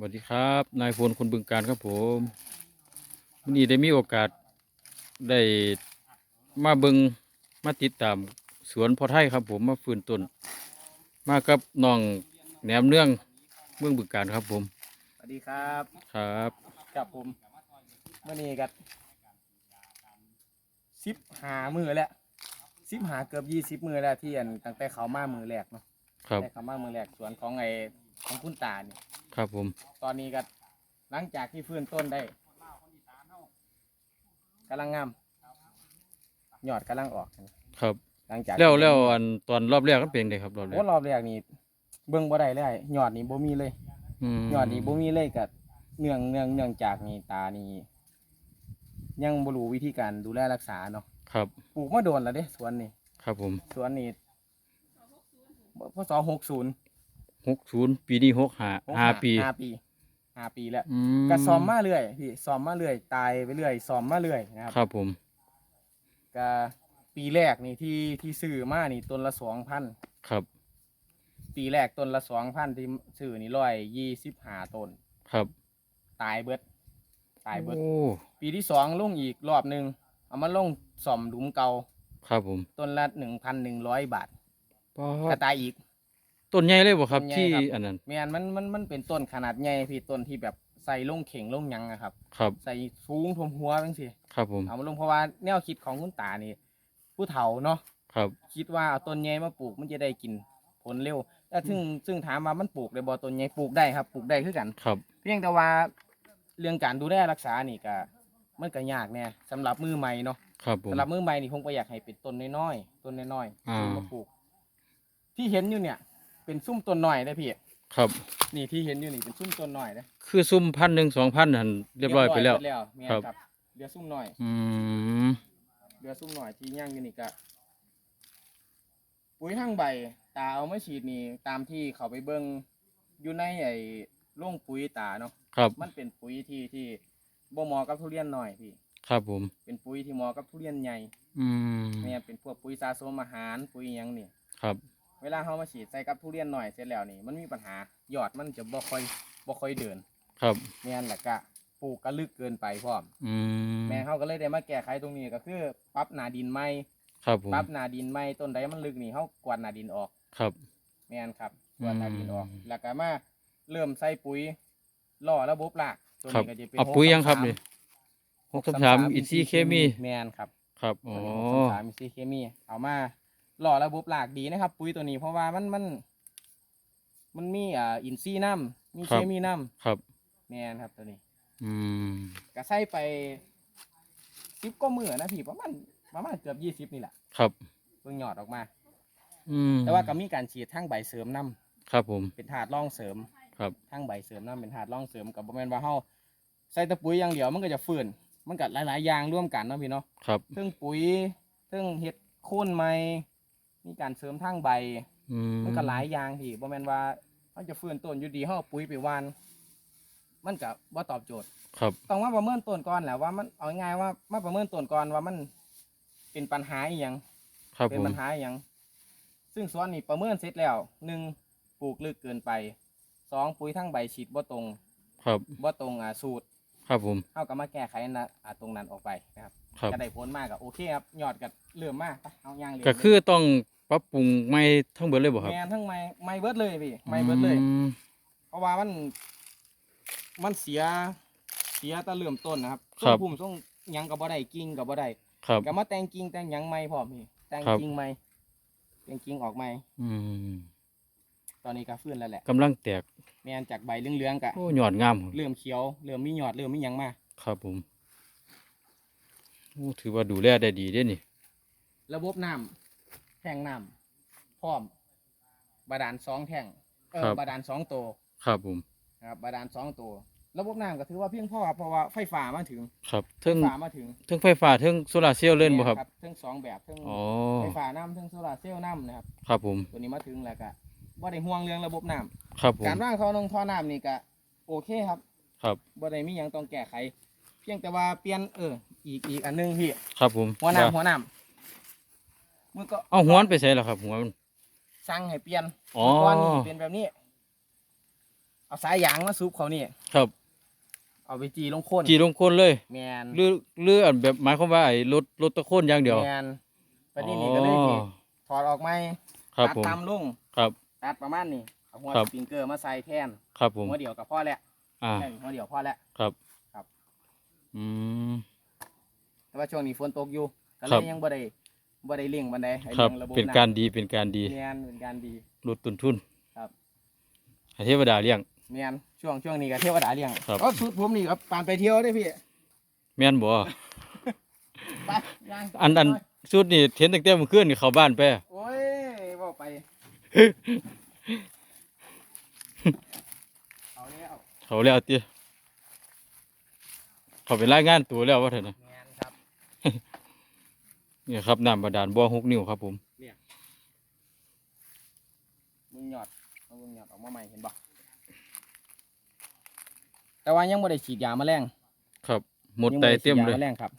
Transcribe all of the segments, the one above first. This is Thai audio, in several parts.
สวัสดีครับ นายพลคนบึงการครับผมวันนี้ได้มีโอกาสได้มาเบิงมาติดตามสวนพอไทยครับ ผมมาฟื้นต้น มากับน้องแหนมเนื่องเมืองบึงการครับผมสวัสดีครับครับกับผมเมื่อนี้กับสิบหามือแล้วสิบหาเกือบยี่สิบมือแล้วที่อันตั้งแต่เขามามือแรกเนาะครับแต่เขามามือแรกสวนของไอ้ของคุณตาเนี่ย ครับผมตอนนี้ก็หลังจากที่ฟื้นต้นได้กำลังงามยอดกำลังออกครับ หลังจากแล้วแล้วอันตอนรอบแรกก็เป็นไงครับรอบแรโอ้กรอบแรกนี่เบิ่งบ่ได้เลยยอดนี่บ่มีเลยมยอดนี่บ่มีเลยกับเนื่องเนื่องเนื่องจากนี่ตานี่ยังบ่รู้วิธีการดูแลรักษาเนาะครับปลูกมาโดนแล้วเด้สวนนี่ครับผมสวนนี่พศหกศูนย์ หกศูนย์ปีนี้หกห้าห้าปีห้าปีห้าปีแล้วอืก็ซ้อมมาเรื่อยพี่ซ้อมมาเรื่อยตายไปเรื่อยซ้อมมาเรื่อยนะครับครับผมก็ปีแรกนี่ที่ที่ซื้อมานี่ต้นละสองพันครับ ปีแรกต้นละสองพันที่ซื้อนี่ร้อยยี่สิบห้าต้นครับ ตายเบิดตายเบิดโอ้ปีที่สองลงอีกรอบหนึ่งเอามาลงซ่อมหลุมเก่าครับผมต้นละหนึ่งพันหนึ่งร้อยบาทป๊ก็าดตายอีก ต้นใหญ่เลยบ่ครับ ต้นใหญ่ที่ครับ อันนั้นแม่นมันมันมันเป็นต้นขนาดใหญ่พี่ต้นที่แบบใส่ลงเข่งลงหยังอะครับ ครับใส่สูงท่วมหัวจังสิครับผมเอามาลงเพราะว่าแนวคิดของคุณตานี่ ผู้เฒ่าเนาะครับคิดว่าเอาต้นใหญ่มาปลูกมันจะได้กินผลเร็วแต่ซึ่งซึ่งถามว่ามันปลูกได้บ่ต้นใหญ่ปลูกได้ครับปลูกได้คือกัน ครับเพียงแต่ว่าเรื่องการดูแลรักษานี่ก็มันก็ยากแน่สำหรับมือใหม่เนาะครับผม สำหรับมือใหม่นี่คงไปอยากให้เป็นต้นน้อยๆต้นน้อยอ่าๆมาปลูก ที่เห็นอยู่เนี่ย เป็นซุ้มต้นน้อยนะพี่ ครับ นี่ที่เห็นอยู่นี่เป็นซุ้มต้นน้อยนะคือซุ่มพันหนึ่งสองพันหันเรียบร้อยไปแล้ว เรียบร้อยไปแล้วแม่นครับครับเรือซุ้มน้อย อืมเรือซุ้มน้อยที่ย่างอยู่นี่ก็ปุ๋ยทั้งใบ ตาเอามาฉีดนี่ตามที่เขาไปเบิ้งอยู่ในไอ้โร่งปุ๋ยตาเนาะครับมันเป็นปุ๋ยที่ที่บ่เหมาะกับทุเรียนน้อยพี่ ครับผม เป็นปุ๋ยที่เหมาะกับทุเรียนใหญ่อืมเนี่ยเป็นพวกปุ๋ยสะสมอาหารปุ๋ยหยังนี่ครับ เวลาเขามาฉีดใส่กับทุเรียนหน่อยเสร็จแล้วนี่มันมีปัญหายอดมันจะบ่ค่อยบ่ค่อยเดินครับแม่นแหละกะปลูกก็ลึกเกินไปพร้อมอืมแม่เขาก็เลยได้มาแก้ไขตรงนี้ก็คือปรับหนาดินใหม่ครับผมปรับหนาดินใหม่ต้นใดมันลึกนี่เขากวาดหนาดินออกครับแม่นครับกวาดหนาดินออกอืมแล้วก็มาเริ่มใส่ปุ๋ยล่อระบบรากตัวครับนี้ก็จะเป็นเอาปุ๋ยยังครับ633นี่หกสามสามอินทรีย์เคมีแม่นครับ ครับอ๋อหกสามสามอินทรีย์เคมี เอามา ล่อระบบรากดีนะครับ ปุ๋ยตัวนี้เพราะว่ามันมัน มันมีอ่าอินทรีย์น้ำมีเคมีน้ครับำแม่นครับตัวนี้ อืม ก็ใส่ไปสิบก็มือนะพี่ประมาณประมาณเกือบยี่สิบนี่แหละครับ เพิ่งหยอดออกมา อืมแต่ว่าก็มีการฉีดทั้งใบเสริมน้ครับผมำเป็นถาดร่องเสริมครับ ทั้งใบเสริมน้ำเป็นถาดร่องเสริมกับบ่แม่นว่าเฮาใส่แตะปุ๋ยอย่างเดียวมันก็จะฟื้นมันก็หลายๆอย่างร่วมกันเนาะพี่เนาะครับ เทั้งปุ๋ยเทั้งเห็ดโค่นไม้ มีการเสริมทั้งใบ อืมมันก็หลายอย่างที่บ่แม่นว่าเขาจะฟื้นต้นอยู่ดีเฮาเอาปุ๋ยไปหวาน มันก็บ่ตอบโจทย์ ครับ ต้องมาประเมินต้นก่อนแหละว่ามันเอาง่ายๆว่ามาประเมินต้นก่อนว่ามันเป็นปัญหาอีหยังครับเป็ผนมปัญหาอหยังซึ่งสวนนี่ประเมินเสร็จแล้วหนึ่งปลูกลึกเกินไปสองปุ๋ยทั้งใบฉีดบ่ตรงครับ บ่ตรงอ่าสูตรครับผมเฮาก็มาแก้ไขนะอ่าตรงนั้นออกไปนะครับครับ ก็ได้ผลมากก็โอเคครับยอดก็เริ่มมากเอาย่างเลยก็คือต้อง ปรับปรุงใหม่ทั้งเบิดเลยบ่ครับแมนทั้งไม้ไม้เบิดเลยพี่ไม้เบิดเลย อืมเพราะว่ามัน มันเสียเสียแต่เริ่มต้นนะครับครับส่งพุ่มส่งหยังก็บ่ได้กิ่งก็บ่ได้ครับ ก็มาแต่งกิ่งแต่งหยังใหม่พร้อมพี่แต่งครับ กิ่งใหม่แต่งกิ่งออกใหม่อืมตอนนี้ก็ฟื้นแล้วแหละกำลังแตกแม่นจากใบเหลืองๆกะโอ้ยอดงามเริ่มเขียวเริ่มมีหยอดเริ่มมีหยังมาครับผมโอ้ถือว่าดูแลได้ดีเด้นี่ ระบบน้ำ แทงน้ำพร้อม บาดาลสองแทงเออบาดาลสองตัวครับผม นะครับบาดาลสองตัวระบบน้ำก็ถือว่าเพียงพอครับเพราะว่าไฟฟ้ามาถึงครับไฟเทิงฟ้ามาถึงเทิงไฟฟ้าเทิงโซลาร์เซลล์เล่นบ่ครับแม่ทั้งสองแบบทั้งอ๋อ ไฟฟ้าน้ำทั้งโซลาร์เซลล์น้ำนะครับ ครับผม ตัวนี้มาถึงแล้วก็บ่ได้ห่วงเรื่องระบบน้ครับผำมการว่างท่อลงท่อน้ำนี่ก็โอเคครับครับ บ่ได้มีหยังต้องแก้ไข เพียงแต่ว่าเปลี่ยนเอออีกอีกอันหนึงพี่ครับผมหัวน้ำหัวน้ำ มันก็เอาหัวมันไปใส่แล้วครับ หัวมัน สั่งให้เปลี่ยนอ๋อ เมื่ก่อนนี่เป็นแบบนี้ เอาสายยางมาซุบเขานี่ ครับเอาไปจีลงโคนจีลงโคนเลยแมนหรือหรืออันแบบหมายความว่าไอ้รถรถตะโคนอย่างเดียวแมนประเด็นนี้ก็เลยสิอ๋อถอดออกไหมครับตัดผมตามลงครับ ตัดประมาณนี้เอาหัวครับสปริงเกอร์มาใส่แทนครับผมหัวเดียวกับพ่อแล้วอ่าแค่หัวเดียวพ่อแล้ว ครับครับ อืม แต่ว่าช่วงนี้ฝนตกอยู่ก็เลครัยบ ยังบ่ได้ บ่ได้เลี่ยงบันไดให้ครับ เลี่ยงระบบเป็นำการดีเป็นการดี แมนเป็นการดี ลดต้นทุนครับ ให้เทวดาเลี้ยง แมนช่วงช่วงนี้ก็เทวดาเลี้ยงครับก็สุดผมนี่ครับปานไปเที่ยวได้อพี่แม่นบ่ ไปย่างอันอันสุดนี่เห็นตั้งแต่เมื่อคืนนี่เข้าบ้านไป โอ้ยบอกไปเอาแล้วเขาแล้วติเขาไปรายงานตัวแล้วว่าเถอะนะแม นครับนี่ครับน้ำบาดาลบ่อหกนิ้วครับ ผมมึงหยอดเอามึงหยอดออกมาใหม่เห็นบ่แต่ว่ายังไม่ได้ฉีดยาแมลงครับหมดไตเต็มเลยงบ่ได้ฉีดาแมลงครับ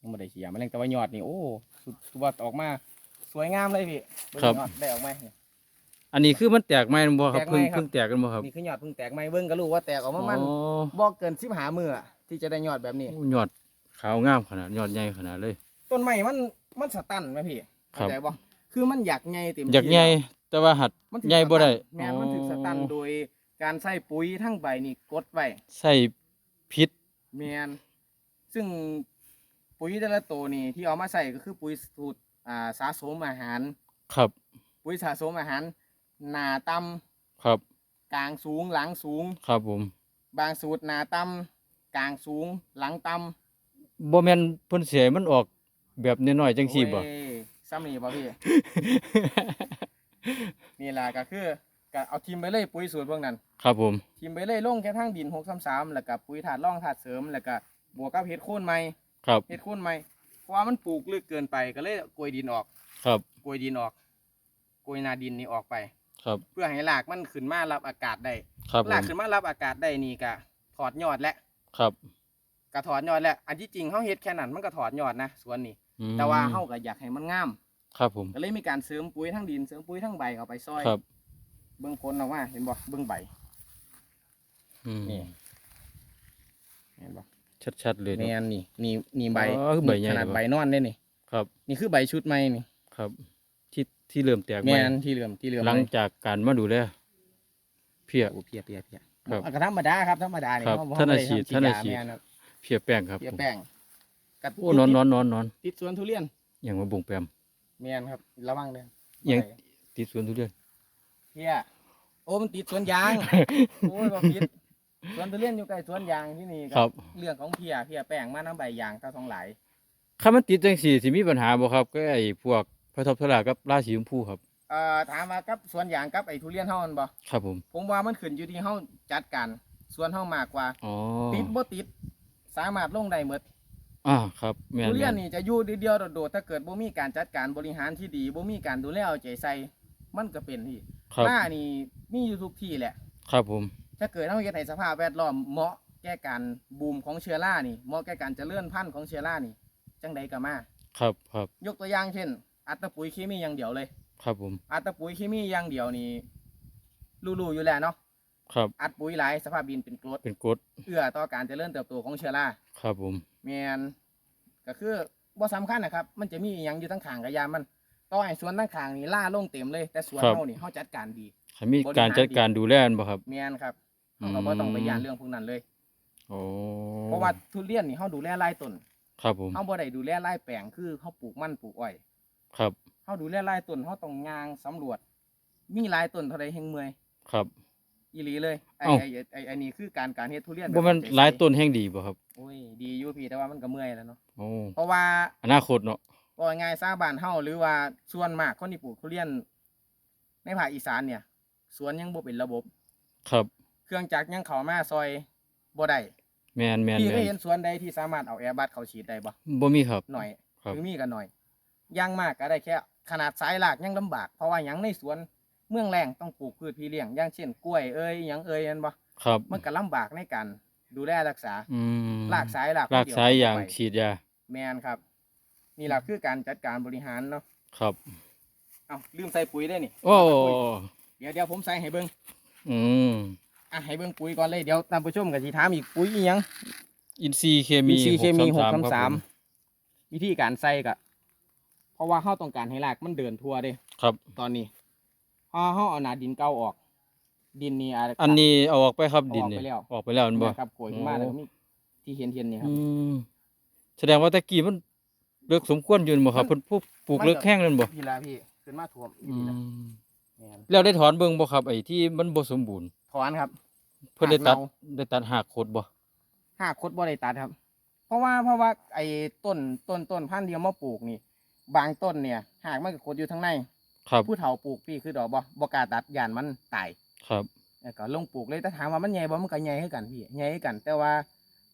ยังไม่ได้ฉีดยาแมลงแต่ว่ายอดนี่โอ้สุดสุดว่าออกมา สวยงามเลยพี่เงครับยอดได้ออกไหมนี่อันนี้คือมันแตกไหมบ่ครับแตกไหมเพิ่งครับ เพิ่งแตกกันบ่ครับนี่คือยอดเพิ่งแตกไหมเบิ้งก็รู้ว่าแตกออกมามัน อ๋อ บอกเกินสิบหามืออะที่จะได้ยอดแบบนี้ โอ้ยอดขาวงามขนาดยอดใหญ่ขนาดเลย ต้นไม้มันมันสตันไหมพี่ครัเข้าบใจบ่คือมันอยากใหญ่เต็มอยากใหญ่แต่ว่าหัดมันถึงใหญ่บ่ได้สตันแม่นมันถึงสตันอ๋อโดยการใส่ปุ๋ยทั้งใบนี่กดไว้ใส่พิษแมนซึ่งปุ๋ยแต่ละตัวนี่ที่เอามาใส่ก็คือปุ๋ยสูตรอ่าสะสมอาหาร ครับ ปุ๋ยสะสมอาหาร หนาต่ครับำกลางสูงหลังสูง ครับผม บางสูตรหนาต่ำกลางสูงหลังต่ำบ่แม่นเพิ่นเสียมันออก แบบน้อยๆจังซี่บ่โอ้ยซ้ำนี่บ่พี่ นี่ล่ะก็คือก็เอาทีมไปเลยปุ๋ยสูตรพวกนั้น ครับผม ทีมไปเลยลงแค่ทางดิน633แล้วก็ปุ๋ยถาดร่องถาดเสริมแล้วก็บวกกับเฮ็ดโคนใหม่ครับ เฮ็ดโคนใหม่เพราะว่ามันปลูกลึกเกินไปก็เลยโกยดินออกครับโกยดินออกโกยนาดินนี่ออกไป ครับ เพื่อให้รากมันขึ้นมารับอากาศได้ครับผรากม ขึ้นมารับอากาศได้นี่ก็ถอดยอดและครับ ก็ถอดยอดแล้วอันที่จริงเฮาเฮ็ดแค่นั้นมันก็ถอดยอดนะสวนนี้ อืมแต่ว่าเฮาก็อยากให้มันงาม ครับผม ก็เลยมีการเสริมปุ๋ยทั้งดินเสริมปุ๋ยทั้งใบเข้าไปซอยครับ เบิ่งผลออกมาเห็นบ่เบิ่งใบ อืมนี่ เห็นบ่ชัดๆเลยแม่เนาะนนี่นี่นี่ใบอ๋อคือใบใหญ่ขนาดเลยใบนอนได้นี่ครับ นี่คือใบชุดใหม่นี่ครับ ที่ที่เริ่มแตกแม่ใหม่นที่เหลื่อมที่เหลื่อมหลังจากการมาดูแลเพีย โอ้เพียเพียเพียครับอะก็ธรรมดาครับธรรมดานี่ครับเฮบ่ท่านอาบ่ได้ชีพทำท่านอาชีพ ยแม่ครับเพียแป้งครับเพียผมแป้ง กัดโอ้นอนนอนนอนนอนติดสวนทุเรียนอย่างมาบุงแปมแม่นครับ ระวังเด้อยังบ่ได้ติดสวนทุเรียนเพียโอ้มันติดสวนยางโอ้ยบ่ผิดสวนทุเรียนอยู่ใกล้สวนยางที่นี่ครับ เรื่องของเพียเพียแป้งมาน้ำใบยางเท่าทองหลายถ้ามันติดจังสี่สิมีปัญหาบ่ครับก็ไอ้พวกพระทบทลากับราศีชมพูครับเอ่อถามมากับสวนยางกับไอ้ทุเรียนเฮามันบ่ครับผมผมว่ามันขึ้นอยู่ที่เฮาจัดการสวนเฮามากกว่าอ๋อติดบ่ติดสามารถลงได้หมด อ่าครับแม่นทุเรียนแม่นนี่จะอยู่เดียวๆโดดๆถ้าเกิดบ่มีการจัดการบริหารที่ดีบ่มีการดูแลเอาใจใส่มันก็เป็นที่ครับหน้านี่มีอยู่ทุกที่แหละ ครับผมถ้าเกิดเฮาเฮ็ดให้สภาพแวดล้อมเหมาะแก่การบูมของเชื้อรานี่เหมาะแก่การเจริญพันธุ์ของเชื้อรานี่ จังใดก็มา ครับครับยกตัวอย่างเช่น อัตราปุ๋ยเคมีอย่างเดียวเลย ครับผม อัตราปุ๋ยเคมีอย่างเดียวนี่รู้ๆอยู่แล้วเนาะ ครับ อัดปุ๋ยหลายสภาพดินเป็นกรดเป็นกฎเอื้อต่อการเจริญเติบโตของเชื้อราครับผมแมนก็คือบ่สำคัญนะครับ มันจะมีอหยังอยู่ทั้งขางกับยามมันต่อให้สวนทั้งขางนี่ล่าลงเต็มเลย แต่สวนเฮานี่เฮาจัดการดีให้มีการจัดการดูแลกันบ่ครับ แมนครับเฮาก็บ่ต้องไปยานเรื่องพวกนั้นเลย โอ้เพราะว่าทุเรียนนี่เฮาดูแลรายต้นครับผมเฮาบ่ได้ดูแลรายแปลงคือเฮาปลูกมันปลูกอ้อยครับเฮาดูแลรายต้นเฮาต้องย่างสำรวจ มีหลายต้นเท่าใดแห่งเมื่อย ครับ อีหลีเลยไอ้เอ้า ไอ้ไอ้ไอ้นี่คือการการเฮ็ดทุเรียนบ่แมันแบบหลายต้นแห่งดีบ่ครับโอ้ยดีอยู่พี่แต่ว่ามันก็เมื่อยแล้วเนาะโอ้เพราะว่าอนาคตเนาะว่าง่ายๆซาบ้านเฮาหรือว่าส่วนมากคนที่ปลูกทุเรียน ในภาคอีสานเนี่ย สวนยังบ่เป็นระบบ ครับเครื่องจักรยังเข้ามาซอยบ่ได้แม่นแม่นพี่แม่ก็นเห็นสวนใดที่สามารถเอาแอร์บัสเข้าฉีดได้บ่บ่มีครับ หน่อยครับหรือมีก็หน่อยอยังมากก็ได้แค่ ขนาดสายหลากยังลำบาก เพราะว่าหยังในสวน เมืองแรงต้องปลูกพืชพี่เลี้ยงอย่างเช่นกล้วยเอ้ยหยังเอ้ยนั่นบ่ครับมันก็ลำบากในการดูแลรักษาอืมลากสายหลากรากสายอย่างไปฉีดยาแมนครับนี่แหละคือการจัดการบริหารเนาะครับ เอ้าลืมใส่ปุ๋ยได้นี่โอ้เดี๋ยวเดี๋ยวผมใส่ให้เบิ่งอืมอะให้เบิ่งปุ๋ยก่อนเลยเดี๋ยวท่านผู้ชมก็สิถามอีกปุ๋ยอีหยัง อินซีย์เคมีอินทรีย์เคมีหก633สามสามครับผวิธีการใส่ก็เพราะว่าเฮาต้องการให้รากมันเดินทั่วเด้ ครับตอนนี้ พอเฮาเอาหนาดินเก่าออก ดินนี่อาจจะอันนี้เอาออกไปครับดินเอาออกนี่ไปแล้วออกไปแล้วแมันบ่นะครับโกยขึ้นมาโอ้แล้วก็มีที่เห็นเห็นนี่ครัอืบมแสดงว่าตะกี้มันเลิกสมควรอยู่นั่นบ่ครับมัเพิ่นนปลูกปลูกมันก็เลิกแห้งนั่นบ่พี่ละพี่ขึ้นมาท่วมอีอืหลีนะมแม่นแล้วได้ถอนเบิ่งบ่ครับ ไอ้ที่มันบ่สมบูรณ์ ถอนครับ เพิ่นได้ตัดหากเนาได้ตัดหากโคดบ่หากคดบ่ได้ตัดครับ เพราะว่าเพราะว่าไอ้ต้นต้นต้นพันธุ์ที่เอามาปลูกนี่ บางต้นเนี่ยหากมันก็คดอยู่ทั้งใน ครับ ผู้เฒ่าปลูกพี่คือดอกบ่บ่กล้าตัดย่านมันตายครับ แล้วก็ลงปลูกเลยแต่ถามว่ามันใหญ่บ่มันก็ใหญ่คือกันพี่ใหญ่คือกัน แต่ว่า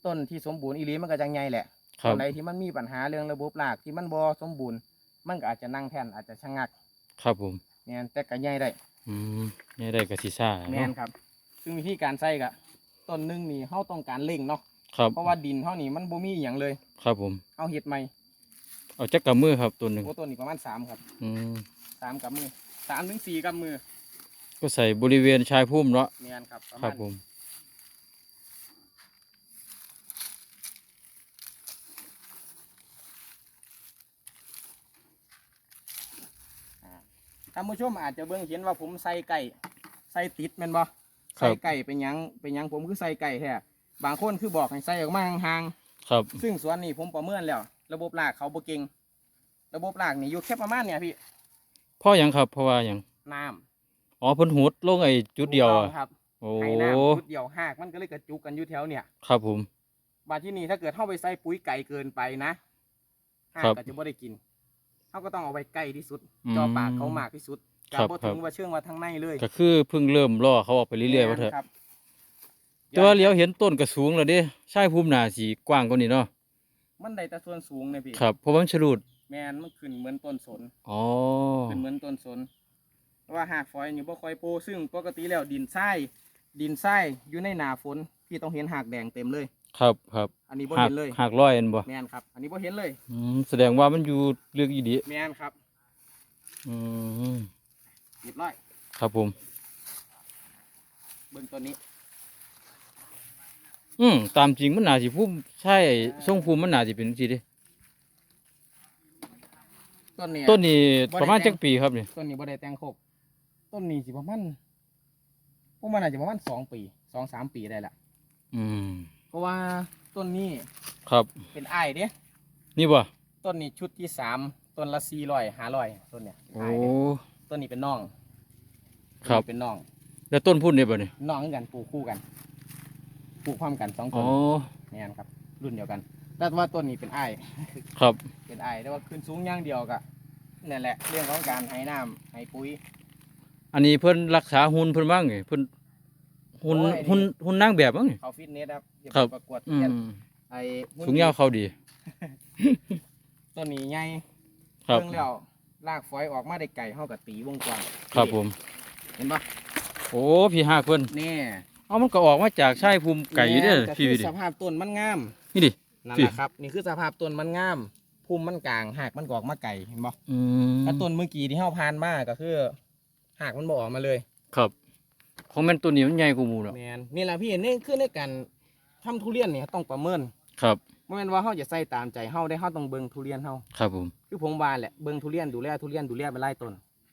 ต้นที่สมบูรณ์อีหลีมันก็จะใหญ่แหละครัต้บ นใดที่มันมีปัญหาเรื่องระบบรากที่มันบ่สมบูรณ์ มันก็อาจจะนั่งแท่นอาจจะชะงักครับผมแม่นแต่ก็ใหญ่ได้อืมนี่ได้ก็สิซ่าแม่นเนาะครับ ซึ่งวิธีการใส่ก็ต้นหนึงนี่เฮาต้องการเร่งเนาะครับ เพราะว่าดินเฮานี่มันบ่มีอหย่างเลยครับผมเฮาเฮ็ดใหม่เอาจักกับมือครับตัวหนึงโอ้ต้นนี้ประมาณสามครับ อืม สามกับมือสามถึงสี่กับมือก็ใส่บริเวณชายพุ่มเนาะแม่นครับประครัมาบณผมท่านผู้ชมอาจจะเบิ่งเห็นว่าผมใส่ไก่ใส่ติดแม่นบ่ครัใส่บไก่เป็นหยังเป็นหยังผมคือใส่ไก่แท้บางคนคือบอกให้ใส่ออกมาห่างครับๆซึ่งสวนนี้ผมประเมินแล้ว ระบบรากเขาบ่เก่งระบบรากนี่อยู่แค่ประมาณเนี่ยพี่เพราะหยังครับเพราะว่าหยังน้ำอ๋อเพิ่นหูดลงไอ้จุดเดียวถูกอะต้องครับโอ้ให้น้ำจุดเดียวหากมันก็เลยกระจุกกันอยู่แถวเนี่ยครับผม บาดที่นี่ถ้าเกิดเข้าไปใส่ปุ๋ยไก่เกินไปนะหากครับก็จะบ่ได้กินเขาก็ต้องเอาไว้ใกล้ที่สุดอืมจอปากเขามากที่สุดครัจะบบ่ครัถึบงว่าเชื่องว่าทั้งในเลยก็คือเพิ่งเริ่มล่อเขาออกไปเรื่อยๆว่าเถอะครับแต่ว่าเลี้ยวเห็นต้นก็สูงแล้วเด้ชายพุ่มหนาสีกว้างกว่านี้เนาะมันได้แต่ส่วนสูงเนี่ยพี่ครับเพราะว่ามันฉลูด แมนมันขึ้นเหมือนต้นสนอ๋อขึ้นเหมือนต้นสนเพราะว่าหากฝอยอยู่บ่ค่อยโปซึ่งปกติแล้วดินทรายดินทรายอยู่ในหนาฝนพี่ต้องเห็นหากแดงเต็มเลย ครับครับอันนี้บ่หักเห็นเลยหักร้อยอันบ่แมนครับ อันนี้บ่เห็นเลยอืมแสดงว่ามันอยู่เลือกอีดีแมนครับอืมเรียบร้อยครับผมเบิ่งต้นนี้ อืมตามจริงมันน่าสิพุ่มใช่ทรงภูมิมันน่าสิเป็นจังซี่เด้ ต้นนี้ต้นนี้บ่ได้ประมาณแต่จังกปีครับนี่ต้นนี้บ่ได้แต่งโคกต้นนี้สิประมาณพวกมันอาจจะประมาณสองปีสองสามปีได้ละอืมเพราะว่าต้นนี้ครับ เป็นอ้ายเด้นี่บ่ต้นนี้ชุดที่สามต้นละสี่ร้อยห้าร้อยต้นเนี้ยเป็นโอ้อ้ายเด้ต้นนี้เป็นน้องครับต้นนี้เป็นน้อง แล้วต้นพุ่นนี่บ่นี่น้องคือกันปลูกคู่กันปลูกพร้อมกันสองต้อ๋นอแม่นครับ รุ่นเดียวกัน แต่ว่าต้นนี้เป็นอ้ายครับ เป็นอ้ายแต่ว่าขึ้นสูงอย่างเดียวกะนั่นแหละ เรื่องของการให้น้ำให้ปุ๋ย อันนี้เพิ่นรักษาหุ่นเพิ่นบ้างไงเพิ่นหุ่นโอ้ยหุ่นหุ่นนางแบบบ้างไง เขาฟิตเนสครับเดี๋ยวครับประกวดอืเรียนมไอ้หุ้นสูงยาวเขาดี ต้นนี้ใหญ่ครับ เพิ่งแล้วลากฝอยออกมาได้ไก่เท่ากับตีวงกว้างครับผม เห็นปะโอ้พี่หากเพิ่นนี่ เอามันก็ออกมาจากชายภูมิไก่เด้อแม่นก็พี่คือดิสภาพต้นมันงามนี่ดิ นั่นพี่แหละครับ นี่คือสภาพต้นมันงามพุ่มมันกลางหากมันก็ออกมาไก่เห็นปะอืมถ้าต้นเมื่อกี้ที่เฮาพานมาก็คือหากมันบ่ออกมาเลย ครับของแม่นตัวนี้มันใหญ่กว่าหมู่แล้วแมนนี่แหละพี่นี่คือในการทำทุเรียนเนี่ยต้องประเมินครับบ่แม่นว่าเฮาจะใส่ตามใจเฮาได้เฮาต้องเบิ่งทุเรียนเฮาครับผมคือผมว่าแหละเบิ่งทุเรียนดูแลทุเรียนดูแลเป็นไร่ต้น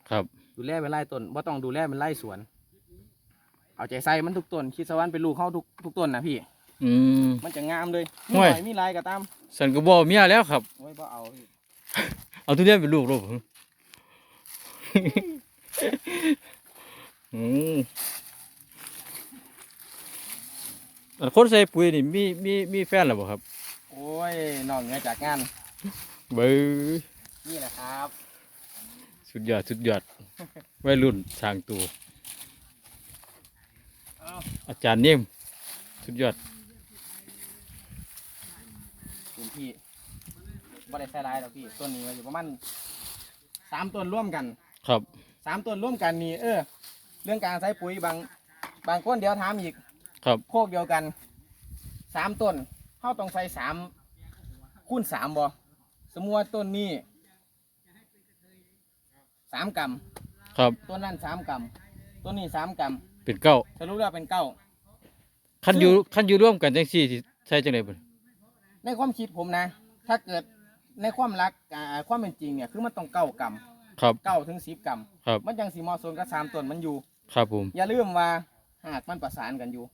ครับ ดูแลเป็นไร่ต้นบ่ต้องดูแลเป็นไร่สวน เอาใจใส่มันทุกต้นคิดซะว่ามันเป็นลูกเฮาทุกทุกต้นนะพี่ อืม มันจะงามเลยโอ้มียหน่อยมีลายก็ตามสันก็บ่เมียแล้วครับ โอ้ยบ่เอาพี่เอาทุเรียนเป็นลูกลูกอืมอันคนใส่ปุ๋ยนี่มีมีมีแฟนแล้วบ่ครับ โอ้ยนอกเหนือจากงานเบ้อนี่แหละครับสุดยอดสุดยอดวัยรุ่นทางตัวเอาอาจารย์เนียมสุดยอด พื้นที่บ่ได้ใส่หลายดอกพี่ต้นนี้มันอยู่ประมาณสามต้นร่วมกันครับ สามต้นร่วมกันนี่เออ เรื่องการใช้ปุ๋ยบาง บางคนเดี๋ยวถามอีกครับ โคกเดียวกันสามต้นเขาต้องใส่สามคูณสามบ่สมมติว่าต้นนี้สามกรัมครับ ต้นนั้นสามกรัมต้นนี้สามกรัมเป็นเก้าสรุปแล้วเป็นเก้า คันอยู่คันอยู่ร่วมกันจังซี่สิใช่จังได๋บ่ ในความคิดผมนะ ถ้าเกิดในความรักอ่าความเป็นจริงเนี่ยคือมันต้องเก้ากรัมครับ เก้าถึงสิบกรัมครับ มันยังสีเหมอสมกับสามต้นมันอยู่ ครับผม อย่าลืมว่าหากมันประสานกันอยู่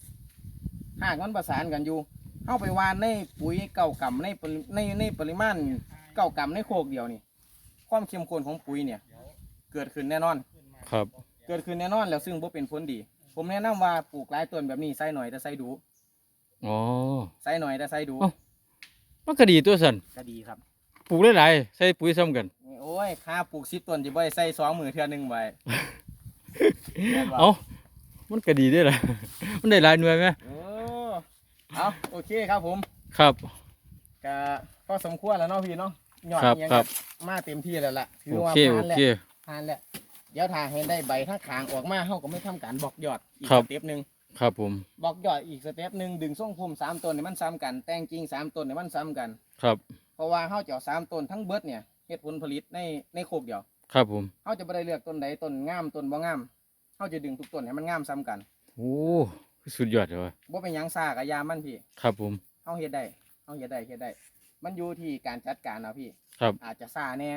หากมันประสานกันอยู่เข้าไปวานในปุ๋ยเก้ากรัมในปริในในปริมาณเก้ากรัมในโคกเดียวนี่ ความเข้มข้นของปุ๋ยเนี่ย เกิดขึ้นแน่นอน ครับ เกิดขึ้นแน่นอนแล้วซึ่งบ่เป็นผลดี ผมแนะนำว่าปลูกหลายต้นแบบนี้ใส่หน่อยแต่ใส่ดูอ๋อ ใส่หน่อยแต่ใส่ดู เอ้า มันก็ดีตัวสั่นก็ดีครับ ปลูกหลายๆใส่ปุ๋ยซ้ำกันโอ้ยค่าปลูกสิบต้นจะบ่ได้ใส่สองมือเทื่อหนึงไว้แม่นบ่เอ้ามันก็ดีเด้อล่ะ มันได้หลายหน่วยไหมโอ้เอาโอเคครับผม ครับก็พอสมควรแล้วเนาะพี่เนาะยอดครับอิหยังครับก็มาเต็มที่แล้วล่ะถือโอว่าเคโอผ่านแล้วเคผ่านแล้วเดี๋ยวถ้าให้ได้ใบทั้งขางออกมาเฮาก็ไม่ทำการบอกยอดอีกครับสเต็ปหนึง ครับผมบอกยอดอีกสเต็ปหนึงดึงส่งพุ่มสามต้นให้มันซ้ำกันแต่งจริงสามต้นให้มันซ้ำกัน ครับ เพราะว่าเฮาจะเอาสามต้นทั้งเบิดเนี่ยเฮ็ดผลผลิตในในโคกเดียวครับผมเฮาจะบ่ได้เลือกต้นใดต้นงามต้นบ่งามเฮาจะดึงทุกต้นให้มันงามซ้ำกันโอ้สุดยอดเลยว่ะบ่เป็นหยังซ่ากะยามันพี่ครับผมเฮาเฮ็ดได้เฮาเฮ็ดได้เฮ็ดได้ มันอยู่ที่การจัดการเอาพี่ ครับ อาจจะซ่าแน่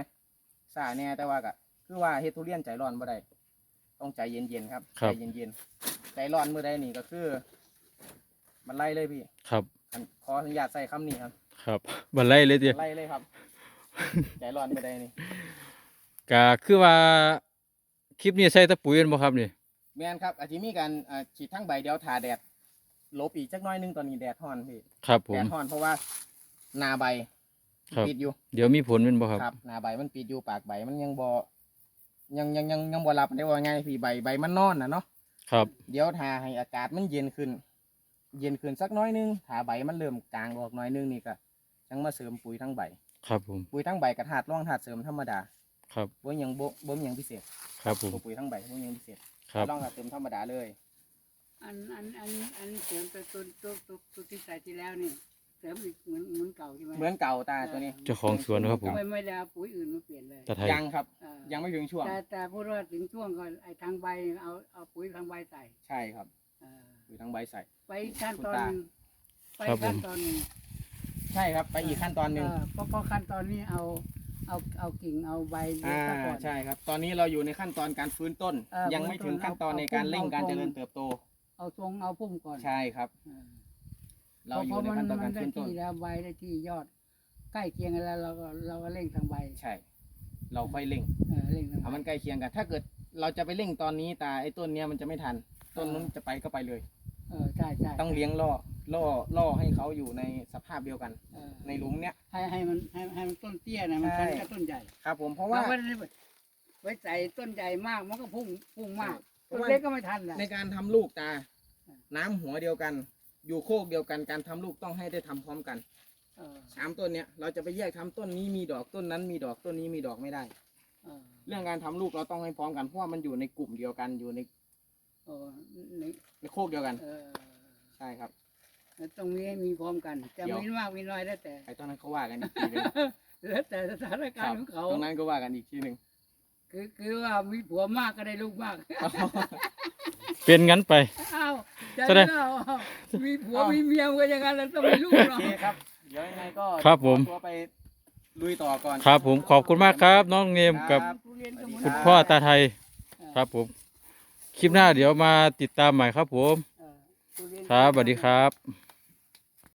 ซ่าแน่แต่ว่าก็คือว่าเฮ็ดทุเรียนใจร้อนบ่ได้ต้องใจเย็นๆครับครับ ใจเย็นๆ ใจร้อนมื้อใดนี่ก็คือ มันไล่เลยพี่ครับ อันขออนุญาตใส่คำนี้ครับ ครับบันไลเลยเดียไล่เลยครับ ใจร้อนมื้อใดนี่ก็คือว่าคลิปนี้ใส่แตะปุ๋ยแม่นบ่ครับนี่แม่นครับ อาจจะมีการอ่าฉีดทั้งใบเดียวทาแดดลบอีกจักหน้อยหนึงตอนนี้แดดร้อนพี่ครับผแดมดร้อนเพราะว่าหนาใบครับ ปิดอยู่ เดี๋ยวมีผลแม่นบ่ครับ ครับหนาใบมันปิดอยู่ปากใบมันยังบ่ยังยังยังยังบ่รับได้ว่าไงพี่ใบใบมันนอนนะเนาะ ครับ เดี๋ยวทาให้อากาศมันเย็นขึ้น เย็นขึ้นสักหน้อยหนึงถ้าใบมันเริ่มกลางออกหน้อยหนึงนี่ก็ยังมาเสริมปุ๋ยทั้งใบ ครับผม ปุ๋ยทั้งใบกับถาดร่องถาดเสริมธรรมดา ครับบ่หยังบ่บ่มีหยังพิเศษ ครับผม ปุ๋ยทั้งใบบ่มีหยังพิเศษครับ ร่องถาดเสริมธรรมดาเลย อันอันอันอันเสริมไปตัวตัวตัวตัวที่ใส่ที่แล้วนี่ เสริมอีกเหมือนเหมือนเก่าใช่ไหมเหมือนเก่าตาตัวนี้เจ้าของสวนนะครับผม ไม่ไม่ได้เอาปุ๋ยอื่นมาเปลี่ยนเลยตะไทยยังครับเออยังไม่ถึงช่วง แต่แต่พูดว่าถึงช่วงก่อนไอ้ทางใบเอาเอาปุ๋ยทางใบใส่ใช่ครับเออปุ๋ยทั้งใบใส่ ไปขั้นตอนหนึ่งไปครับผม ขั้นตอนหนึ่ง ใช่ครับ ไปอีกขั้นตอนหนึ่งเเพราะเพราะขั้นตอนนี้เอาเอาเอากิ่งเอาใบอ่าซะก่อน ใช่ครับ ตอนนี้เราอยู่ในขั้นตอนการฟื้นต้น เออยังไม่ถึงฟื้นต้นขั้นตอนเอาในการเร่งเอาการเอาเจริญเติบโต เอาทรงเอาพุ่มก่อนใช่ครับ เออ เราอยู่พะในมัขั้นตอนมัการได้ฟื้นต้นที่แล้วใบได้ที่ยอด ใกล้เคียงกันแล้วเราก็เราก็เร่งทางใบใช่ เราค่อยเร่งเออเร่งทางใบ เอามันใกล้เคียงกัน ถ้าเกิดเราจะไปเร่งตอนนี้ตาไอ้ต้นเนี้ยมันจะไม่ทัน ต้นนู้นจะไปก็ไปเลย เออใช่ใช่ต้องเลี้ยงล่อล่อล่อให้เขาอยู่ในสภาพเดียวกัน เออในหลุมเนี้ย ให้ให้มันให้ให้มันต้นเตี้ยนะมันใช่ทันกับต้นใหญ่ครับผมเพราะเพว่าราะว่าไว้ใส่ต้นใหญ่มากมันก็พุ่งพุ่งมากเพต้ราะนว่า เล็กก็ไม่ทันแหละในการทำลูกตา น้ำหัวเดียวกัน อยู่โคกเดียวกันการทำลูกต้องให้ได้ทำพร้อมกันเออสามต้นเนี้ยเราจะไปแยกทำต้นนี้มีดอกต้นนั้นมีดอกต้นนี้มีดอกไม่ได้ เออเรื่องการทำลูกเราต้องให้พร้อมกันเพราะว่ามันอยู่ในกลุ่มเดียวกันอยู่ในเออนี่ในโคกเดียวกันเออใช่ครับ แล้วตรงนี้ให้มีพร้อมกันจะเดี๋ยว มีมากมีน้อยแล้วแต่ ไอ้ตอนนั้นเขาว่ากันอีกทีหนึง แล้วแต่สถานคการรับณ์ของเขาตรงนั้นก็ว่ากันอีกทีหนึ่ง คือคือว่ามีผัวมากก็ได้ลูกมากเป็นงั้นไป อ้าวใจแสดงไม่เอาอ้าวมีผัวมีเมียมันก็อย่างนั้นแล้วต้องมีลูกโอเนาะ เคครับ เดี๋ยวยังไงก็ครับผม ขอตัวไปลุยต่อก่อนครับผมขอบคุณมากครับ น้องเนมกับครับทุเรียนก็เหมือนคุณกันพ่อตาไทยเออครับผม คลิปหน้าเดี๋ยวมาติดตามใหม่ครับผมเออทุเยนครับสวัสดีครับ